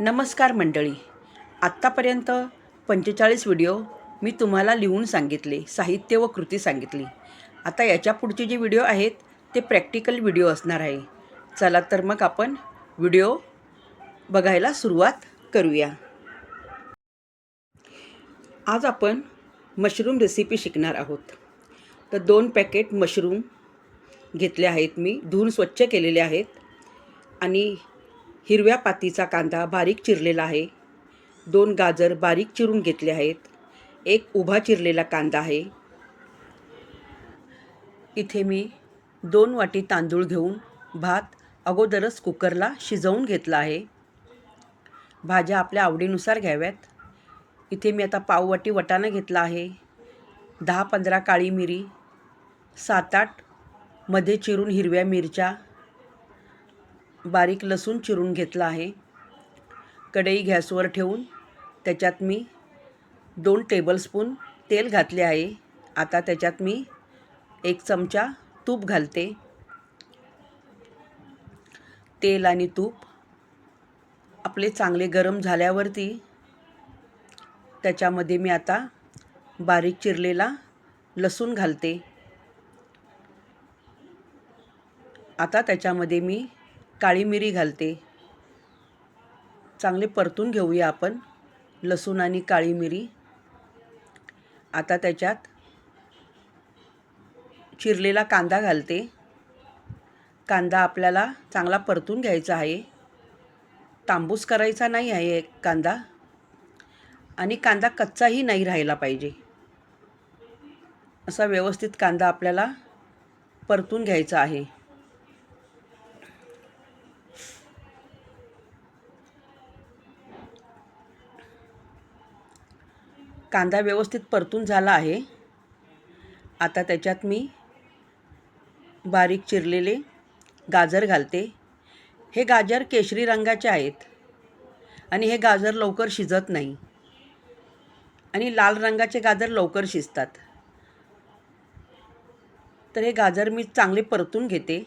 नमस्कार मंडळी. आत्तापर्यंत पंचेचाळीस व्हिडिओ मी तुम्हाला लिहून सांगितले साहित्य व कृती सांगितली. आता याच्या पुढचे जे व्हिडिओ आहेत ते प्रॅक्टिकल व्हिडिओ असणार आहे. चला तर मग आपण व्हिडिओ बघायला सुरुवात करूया. आज आपण मशरूम रेसिपी शिकणार आहोत. तर दोन पॅकेट मशरूम घेतले आहेत मी धुवून स्वच्छ केलेले आहेत आणि हिरव्या पातीचा कांदा बारीक चिरलेला आहे. दोन गाजर बारीक चिरून घेतले आहेत. एक उभा चिरलेला कांदा आहे. इथे मी दोन वाटी तांदूळ घेऊन भात अगोदरच कुकरला शिजवून घेतला आहे. भाज्या आपल्या आवडीनुसार घ्याव्यात. इथे मी आता पाववाटी वटाणा घेतला आहे. दहा पंधरा काळी मिरी सात आठमध्ये चिरून हिरव्या मिरच्या बारीक लसूण चिरून घेतला आहे. कढई गॅसवर ठेवून त्याच्यात मी दोन टेबलस्पून तेल घातले आहे. आता त्याच्यात मी एक चमचा तूप घालते. तेल आणि तूप आपले चांगले गरम झाल्यावरती त्याच्यामध्ये मी आता बारीक चिरलेला लसूण घालते. आता त्याच्यामध्ये मी काळी मिरी घालते. चांगले परतून घेऊया आपण लसूण आणि काळी मिरी. आता त्याच्यात चिरलेला कांदा घालते. कांदा आपल्याला चांगला परतून घ्यायचा आहे. तांबूस करायचा नाही आहे कांदा. आणि कांदा कच्चाही नाही राहिला पाहिजे. असा व्यवस्थित कांदा आपल्याला परतून घ्यायचा आहे. कांदा व्यवस्थित परतून झाला आहे. आता त्याच्यात मी बारीक चिरलेले गाजर घालते. हे गाजर केशरी रंगाचे आहेत. आणि हे गाजर लवकर शिजत नाही. आणि लाल रंगाचे गाजर लवकर शिजतात. तर हे गाजर मी चांगले परतून घेते.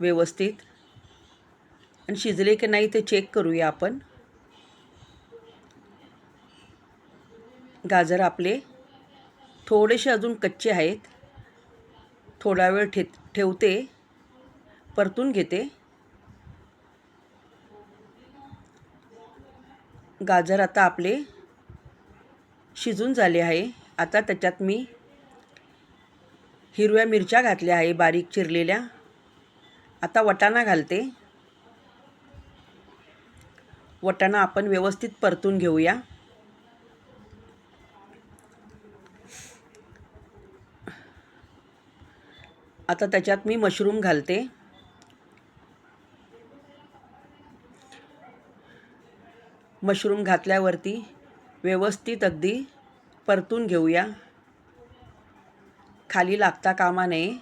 व्यवस्थित. आणि शिजले की नाही ते चेक करूया आपण. गाजर आपले थोडेसे अजून कच्चे आहेत. थोडा वेळ ठे ठेवते. परतून घेते. गाजर आता आपले शिजून झाले आहे. आता त्याच्यात मी हिरव्या मिरच्या घातल्या आहे बारीक चिरलेल्या. आता वटाणा घालते. वटाणा आपण व्यवस्थित परतून घेऊया. आता त्याच्यात मी मशरूम घालते. मशरूम घातल्यावरती व्यवस्थित अगदी परतून घेऊया. खाली लागता कामा नये.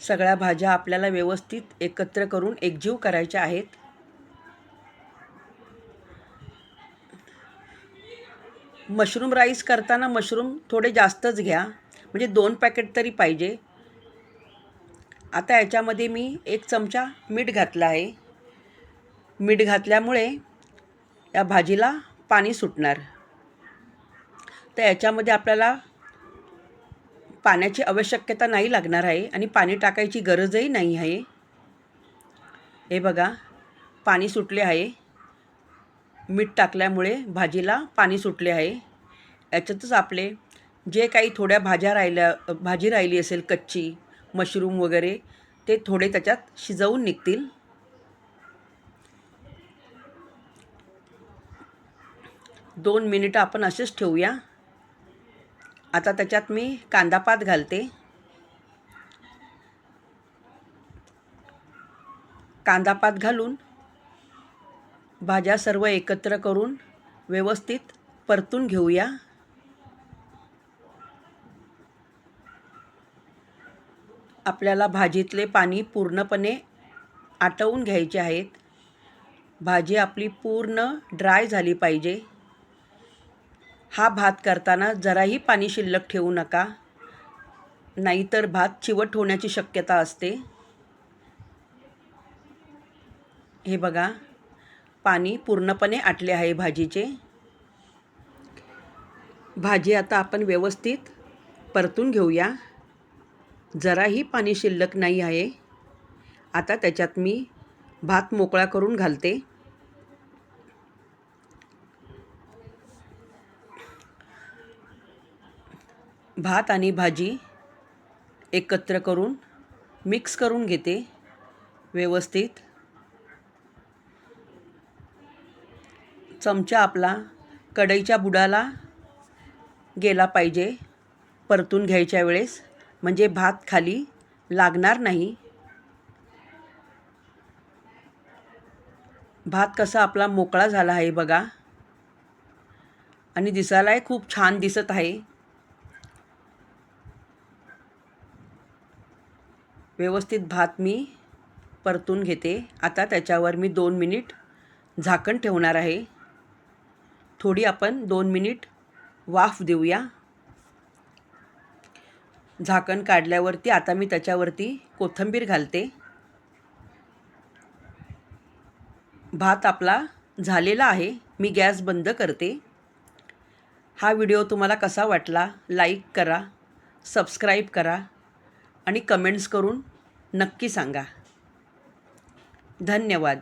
सगळ्या भाज्या आपल्याला व्यवस्थित एकत्र करून एकजीव करायच्या आहेत. मशरूम राईस करताना मशरूम थोडे जास्तच घ्या. म्हणजे दोन पॅकेट तरी पाहिजे. आता याच्यामध्ये मी एक चमचा मीठ घातलं आहे. मीठ घातल्यामुळे या भाजीला पाणी सुटणार. तर याच्यामध्ये आपल्याला पाण्याची आवश्यकता नाही लागणार आहे आणि पाणी टाकायची गरजही नाही आहे. हे बघा पाणी सुटले आहे. मीठ टाकल्यामुळे भाजीला पाणी सुटले आहे. याच्यातच आपले जे काही थोड्या भाज्या राहिल्या भाजी राहिली असेल कच्ची मशरूम वगैरे ते थोडे त्याच्यात शिजवून निघतील. दोन मिनिटं आपण असेच ठेवूया. आता त्याच्यात मी कांदापात घालते. कांदापात घालून भाज्या सर्व एकत्र करून व्यवस्थित परतून घेऊया. आपल्याला भाजीतले पाणी पूर्णपणे आटवून घ्यायचे आहेत. भाजी आपली पूर्ण ड्राय झाली पाहिजे. हा भात करताना जराही पाणी शिल्लक ठेवू नका. नाहीतर भात चिवट होण्याची शक्यता असते. हे बघा पाणी पूर्णपणे आटले आहे भाजीचे. भाजी आता आपण व्यवस्थित परतून घेऊया. जराही पाणी शिल्लक नाही आहे. आता त्याच्यात मी भात मोकळा करून घालते. भात आणि भाजी एकत्र करून मिक्स करून घेते. व्यवस्थित. चमचा आपला कढईच्या बुडाला गेला पाहिजे. परतून घ्यायच्या वेळेस म्हणजे भात खाली लागणार नाही. भात कसा आपला मोकळा झाला आहे बघा. आणि दिसायलाही खूप छान दिसत आहे. व्यवस्थित भात मी परतून घेते. आता त्याच्यावर मी दोन मिनिट झाकण ठेवणार आहे. थोडी आपण दोन मिनिट वाफ देऊया. झाकण काढल्यावरती आता मी त्याच्यावरती कोथिंबीर घालते. भात आपला झालेला आहे मी गॅस बंद करते. हा व्हिडिओ तुम्हाला कसा वाटला लाईक करा सबस्क्राईब करा आणि कमेंट्स करून नक्की सांगा. धन्यवाद.